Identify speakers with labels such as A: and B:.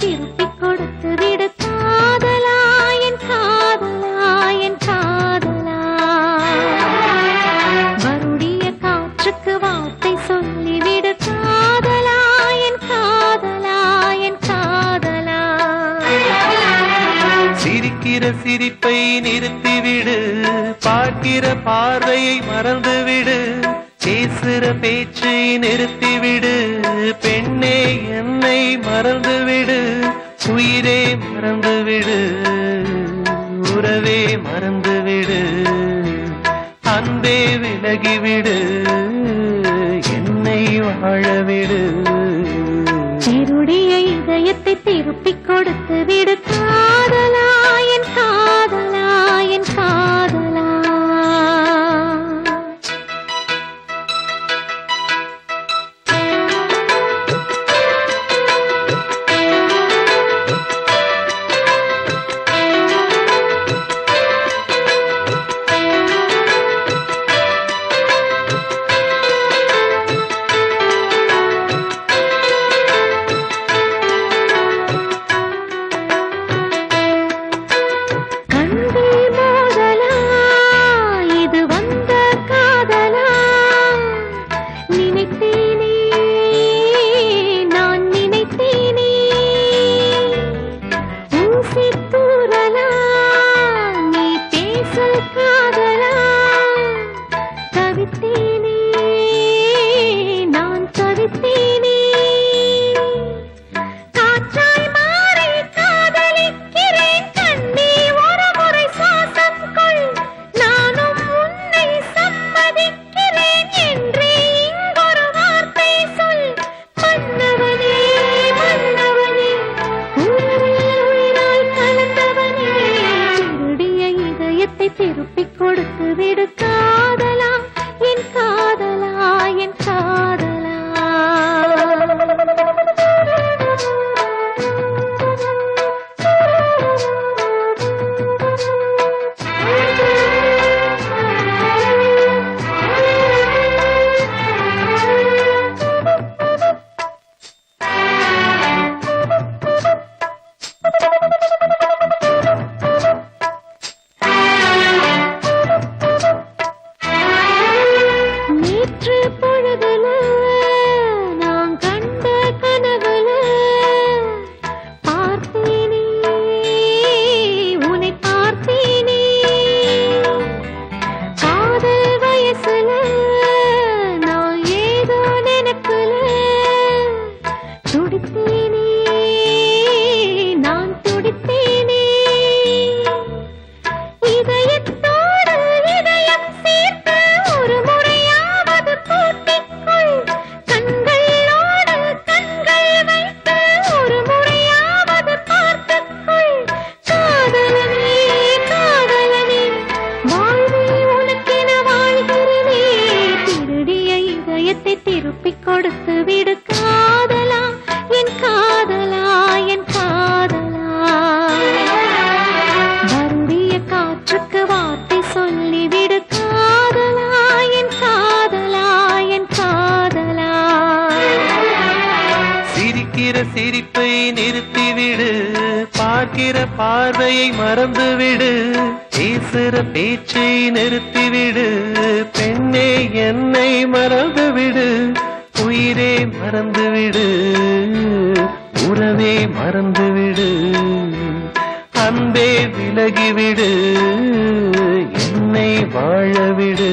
A: திருப்பி கொடுத்து விடு. காதலாயன் காதலாயன் காதலா வருடைய காற்றுக்கு வார்த்தை சொல்லிவிடு. காதலாயன் காதலாயன் காதலா.
B: சிரிக்கிற சிரிப்பை நிறுத்திவிடு. பார்க்கிற பார்வையை மறந்துவிடு. பேசுற பேச்சை நிறுத்திவிடு. பெண்ணே என்னை மறந்துவிடு. உயிரே மறந்துவிடு. உறவே மறந்துவிடு. அன்பே விலகிவிடு. என்னை வாழவிடு.
A: திருடிய இதயத்தை கலந்தவனே. திருடிய இதயத்தை திருப்பிக் கொடுத்து விடுக்கா கொடுத்து விடு காதலா என் காதலா என் காதலா. வந்திய காற்றுக்கு வார்த்தை சொல்லிவிடு காதலா என் காதலா என் காதலா.
B: சிரிக்கிற சிரிப்பை நிறுத்திவிடு பார்க்கிற பார்வையை மறந்துவிடு பேசுற பேச்சை நிறுத்திவிடு பெண்ணே என்னை மறந்துவிடு. உயிரே மறந்துவிடு உறவே மறந்துவிடு அன்பே விலகிவிடு என்னை வாழவிடு.